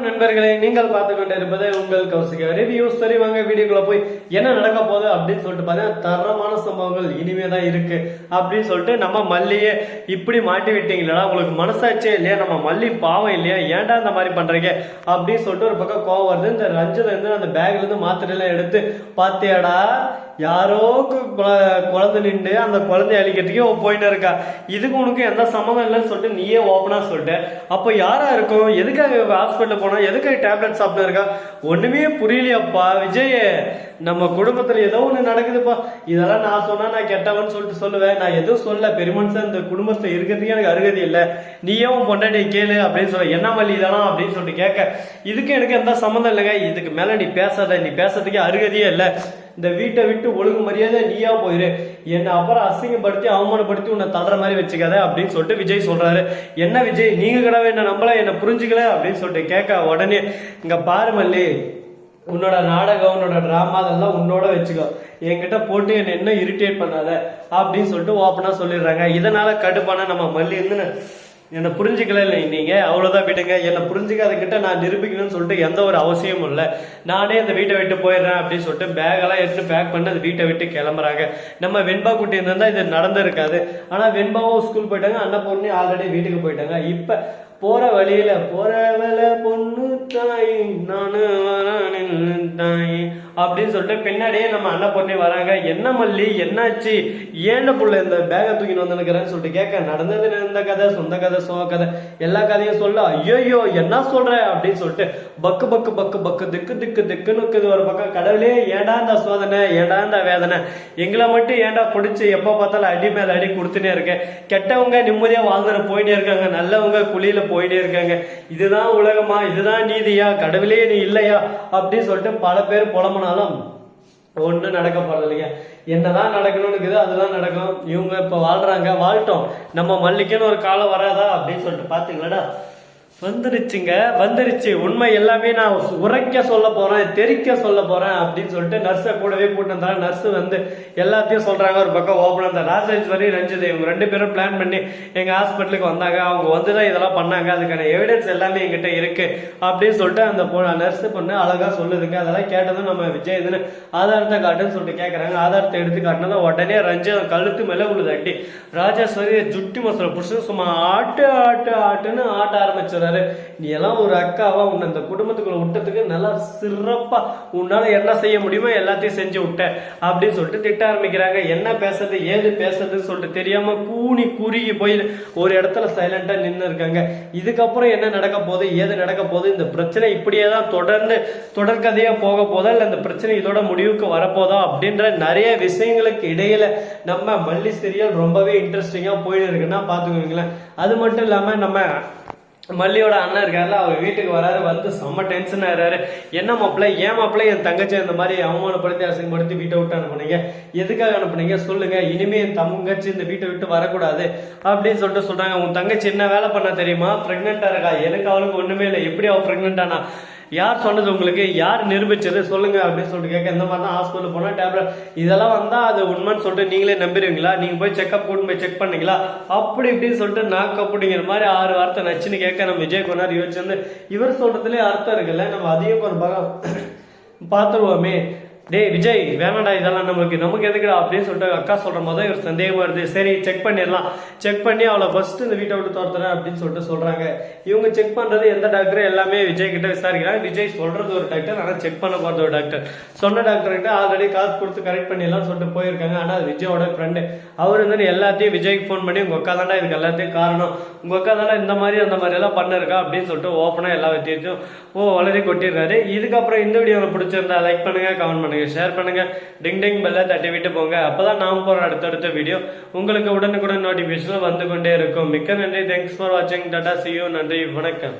நண்பர்களே நீங்கள் பார்த்து கொண்டிருப்பது உங்கள் கௌசிக ரிவ்யூ சரி வாங்க வீடியோக்குள்ள போய் என்ன நடக்க போகுது அப்படின்னு சொல்லிட்டு பார்த்தீங்கன்னா தரமான சம்பவங்கள் இனிமே தான் இருக்கு அப்படின்னு சொல்லிட்டு நம்ம மல்லியே இப்படி மாட்டி விட்டீங்களா உங்களுக்கு மனசாச்சே இல்லையா? நம்ம மல்லி பாவம் இல்லையா? ஏன்டா இந்த மாதிரி பண்றீங்க? அப்படின்னு சொல்லிட்டு ஒரு பக்கம் கோவம் வருது. இந்த ரஞ்சில இருந்து அந்த பேக்ல இருந்து மாத்திரையெல்லாம் எடுத்து பார்த்தியாடா யாரோ கு- குழந்தை நின்று அந்த குழந்தைய அழிக்கிறதுக்கே போயின்னு இருக்கா. இதுக்கு உனக்கு எந்த சம்மந்தம் இல்லைன்னு சொல்லிட்டு நீயே ஓப்பனா சொல்லிட்டு. அப்போ யாரா இருக்கும்? எதுக்காக ஹாஸ்பிட்டல் போன எதுக்கு டேப்லெட் சாப்பிட்டு இருக்கா? ஒன்றுமே புரியலையாப்பா. விஜய் நம்ம குடும்பத்தில் ஏதோ ஒன்று நடக்குதுப்பா. இதெல்லாம் நான் சொன்னால் நான் கெட்டவன் சொல்லிட்டு சொல்லுவேன். நான் எதுவும் சொல்ல பெருமனுஷன் இந்த குடும்பத்தில் இருக்கிறதுக்கு எனக்கு அருகதி இல்லை. நீயே உன் பொண்டாட்டி கேளு அப்படின்னு சொல்ல என்ன மல்லி இதெல்லாம்? அப்படின்னு சொல்லிட்டு கேட்க இதுக்கு எனக்கு எந்த சம்மந்தம் இல்லைங்க. இதுக்கு மேலே நீ பேசாத. நீ பேசுறதுக்கே அருகதியே இல்லை. இந்த வீட்டை விட்டு ஒழுங்கு மரியாதை நீயா போயிரு. என்னை அப்புறம் அசிங்கப்படுத்தி அவமானப்படுத்தி உன்னை தடுற மாதிரி வச்சுக்காத அப்படின்னு சொல்லிட்டு விஜய் சொல்றாரு. என்ன விஜய் நீங்க கடவை என்ன நம்மள என்ன புரிஞ்சுக்கல? அப்படின்னு சொல்லிட்டு கேட்க உடனே இங்க பாரு மல்லி உன்னோட நாடகம் உன்னோட டிராமா அதெல்லாம் உன்னோட வச்சுக்கோ. என்கிட்ட போட்டு என்னை என்ன இரிட்டேட் பண்ணாத? அப்படின்னு சொல்லிட்டு ஓப்பனா சொல்லிடுறாங்க. இதனால கடுப்பான நம்ம மல்லி இருந்து என்னை புரிஞ்சுக்கல இல்லை அவ்வளோதான் விடுங்க. என்னை புரிஞ்சுக்காதக்கிட்ட நான் நிரூபிக்கணும்னு சொல்லிட்டு எந்த ஒரு அவசியமும் இல்லை. நானே அந்த வீட்டை விட்டு போயிடுறேன் அப்படின்னு சொல்லிட்டு பேக்கெல்லாம் எடுத்து பேக் பண்ணி அந்த வீட்டை விட்டு கிளம்புறாங்க. நம்ம வெண்பா குட்டி இருந்தால் இது நடந்திருக்காது. ஆனால் வெண்பாவும் ஸ்கூல் போயிட்டாங்க அண்ணா பொண்ணு ஆல்ரெடி வீட்டுக்கு போயிட்டாங்க. இப்போ போற வழியில போற வேலை பொண்ணு தாய் நானு தாய் அப்படின்னு சொல்லிட்டு பின்னாடியே நம்ம அண்ணன் பொண்ணே வராங்க. என்ன மல்லி என்னாச்சு? ஏன்ன புள்ள இந்த பேகை தூக்கிட்டு வந்துருக்கிறேன்னு சொல்லிட்டு கேட்க நடந்தது இந்த கதை சொந்த கதை சோக கதை எல்லா கதையும் சொல்ல. ஐயோயோ என்ன சொல்ற? அப்படின்னு சொல்லிட்டு பக்கு பக்கு பக்கு பக்கு திக்கு திக்கு திக்குன்னு இருக்குது ஒரு பக்கம். கடவுளே ஏடா இந்த சோதனை? ஏடா இந்த வேதனை? எங்களை மட்டும் ஏன்டா பிடிச்சி எப்போ பார்த்தாலும் அடி மேல அடி கொடுத்துனே இருக்கேன். கெட்டவங்க நிம்மதியா வாழ்ந்துட்டு போயிட்டே இருக்காங்க. நல்லவங்க குழியில போயிட்டே இருக்காங்க. இதுதான் உலகமா? இதுதான் நீதியா? கடவுளே நீ இல்லையா? அப்படின்னு சொல்லிட்டு பல பேர் புலம்புனாலும் ஒன்றும் நடக்க போறது இல்லைங்க. என்னதான் நடக்கணும்னு இருக்குது அதுதான் நடக்கும். இவங்க இப்போ வாழ்றாங்க. வாழ்ட்டோம் நம்ம மல்லிக்குன்னு ஒரு காலம் வராதா அப்படின்னு சொல்லிட்டு பாத்தீங்களாடா? வந்துருச்சுங்க வந்துருச்சு. உண்மை எல்லாமே நான் உரைக்க சொல்ல போறேன் தெரிக்க சொல்ல போறேன் அப்படின்னு சொல்லிட்டு நர்ஸை கூடவே கூட்டு வந்தாங்க நர்ஸ் வந்து எல்லாத்தையும் சொல்றாங்க. ஒரு பக்கம் ஓப்பன் அந்த ராஜேஸ்வரி ரஞ்சித் இவங்க ரெண்டு பேரும் பிளான் பண்ணி எங்க ஹாஸ்பிட்டலுக்கு வந்தாங்க. அவங்க வந்து தான் இதெல்லாம் பண்ணாங்க. அதுக்கான எவிடன்ஸ் எல்லாமே என்கிட்ட இருக்கு அப்படின்னு சொல்லிட்டு அந்த நர்ஸ் பொண்ணு அழகா சொல்லுதுங்க. அதெல்லாம் கேட்டதும் நம்ம விஜய் இதுன்னு ஆதாரத்தை காட்டுன்னு சொல்லிட்டு கேட்கறாங்க ஆதாரத்தை எடுத்து காட்டினதும் உடனே ரஞ்சித் கழுத்து மேல உழுது அட்டி ராஜேஸ்வரி ஜுட்டி மசாலா புருஷன் சும்மா ஆட்டு ஆட்டு ஆட்டுன்னு ஆட்ட ஆரம்பிச்சிடறாரு நீ எல்லாம் ஒரு அக்காவா? உன்னை இந்த குடும்பத்துக்குள்ள விட்டதுக்கு நல்லா சிறப்பா உன்னால என்ன செய்ய முடியுமோ எல்லாத்தையும் செஞ்சு விட்ட. அப்படின்னு சொல்லிட்டு திட்ட ஆரம்பிக்கிறாங்க. என்ன பேசுறது? ஏது பேசுறதுன்னு சொல்லிட்டு தெரியாம கூனி குறுகி போய் ஒரு இடத்துல சைலண்டா நின்று இருக்காங்க. இதுக்கப்புறம் என்ன நடக்க போகுது? ஏது நடக்க போகுது? இந்த பிரச்சனை இப்படியே தான் தொடர்ந்து தொடர்கதையா போக போதா? இல்ல இந்த பிரச்சனை இதோட முடிவுக்கு வரப்போதா? அப்படின்ற நிறைய விஷயங்களுக்கு இடையில நம்ம மல்லி சீரியல் ரொம்பவே இன்ட்ரெஸ்டிங்கா போயிட்டு இருக்குன்னா பாத்துக்கோங்களேன் அது மட்டும் இல்லாம நம்ம மல்லியோட அண்ணன் இருக்கார்ல அவர் வீட்டுக்கு வராரு வந்து செம்ம டென்ஷன் ஆகிறாரு என்ன மாப்பிள்ள ஏன் மாப்பிள்ள என் தங்கச்சி இந்த மாதிரி அவமானப்படுத்தி அசிங்கப்படுத்தி வீட்டை விட்டு அனுப்புனீங்க? எதுக்காக அனுப்புனீங்க? சொல்லுங்க. இனிமே என் தங்கச்சி இந்த வீட்டை விட்டு வரக்கூடாது. அப்படின்னு சொல்லிட்டு சொல்றாங்க. உன் தங்கச்சி என்ன வேலை பண்ண தெரியுமா? பிரெக்னெண்டா இருக்கா? எனக்கு அவளுக்கு ஒண்ணுமே இல்லை. எப்படி அவள் பிரெக்னென்ட் ஆனா? யார் சொன்னது உங்களுக்கு? யார் நிரூபிச்சது? சொல்லுங்க அப்படின்னு சொல்லிட்டு கேட்க இந்த மாதிரி தான் ஹாஸ்பிட்டல் போனால் டேப்லெட் இதெல்லாம் வந்தால் அது உண்மைன்னு சொல்லிட்டு நீங்களே நம்பிடுவீங்களா நீங்கள் போய் செக்அப் கூட்டு போய் செக் பண்ணீங்களா? அப்படி இப்படின்னு சொல்லிட்டு நாக்கு அப்படிங்கிற மாதிரி ஆறு வார்த்தை நச்சுன்னு கேட்க நம்ம விஜய் கொண்டார் யோசிச்சு வந்து இவர் சொல்றதுலயே அர்த்தம் இருக்குல்ல? நம்ம அதிகம் ஒரு பகம் பார்த்துருவோமே. டேய் விஜய் வேணாடா இதெல்லாம் நமக்கு நமக்கு எதுக்குடா அப்படின்னு சொல்லிட்டு அக்கா சொல்கிற போது இவர் சந்தேகம் வருது. சரி செக் பண்ணிடலாம். செக் பண்ணி அவளை ஃபர்ஸ்ட் இந்த வீட்டை விட்டு துரத்துறேன் அப்படின்னு சொல்லிட்டு சொல்கிறாங்க இவங்க செக் பண்ணுறது எந்த டாக்டர் எல்லாமே விஜய் கிட்ட விசாரிக்கிறாங்க. விஜய் சொல்கிறது ஒரு டாக்டர் ஆனால் செக் பண்ண போகிறது ஒரு டாக்டர் சொன்ன டாக்டர் கிட்ட ஆல்ரெடி காசு கொடுத்து கரெக்ட் பண்ணிடலாம் சொல்லிட்டு போயிருக்காங்க. ஆனால் அது விஜயோட ஃப்ரெண்டு அவர் வந்து எல்லாத்தையும் விஜய்க்கு ஃபோன் பண்ணி உங்கள் அக்கா தாண்டா இதுக்கு எல்லாத்தையும் காரணம். உங்கள் அக்கா தாண்டா இந்த மாதிரி அந்த மாதிரி எல்லாம் பண்ணிருக்கா? அப்படின்னு சொல்லிட்டு ஓப்பனாக எல்லா வித்தியாச்சும் ஓ வளரி கொட்டிருக்காரு இதுக்கப்புறம் இந்த வீடியோவில் பிடிச்சிருந்தா லைக் பண்ணுங்க கமெண்ட் பண்ணுங்க ஷேர் பண்ணுங்க. டிங் டிங் பெல்லை தட்டி விட்டு போங்க. அப்பதான் நாம் போற அடுத்தடுத்த வீடியோ உங்களுக்கு உடனுக்குடன் நோட்டிஃபிகேஷன் வந்து கொண்டே இருக்கும். மிக்க நன்றி. தேங்க்ஸ் ஃபார் வாட்சிங் டாட்டா சியூ நன்றி. வணக்கம்.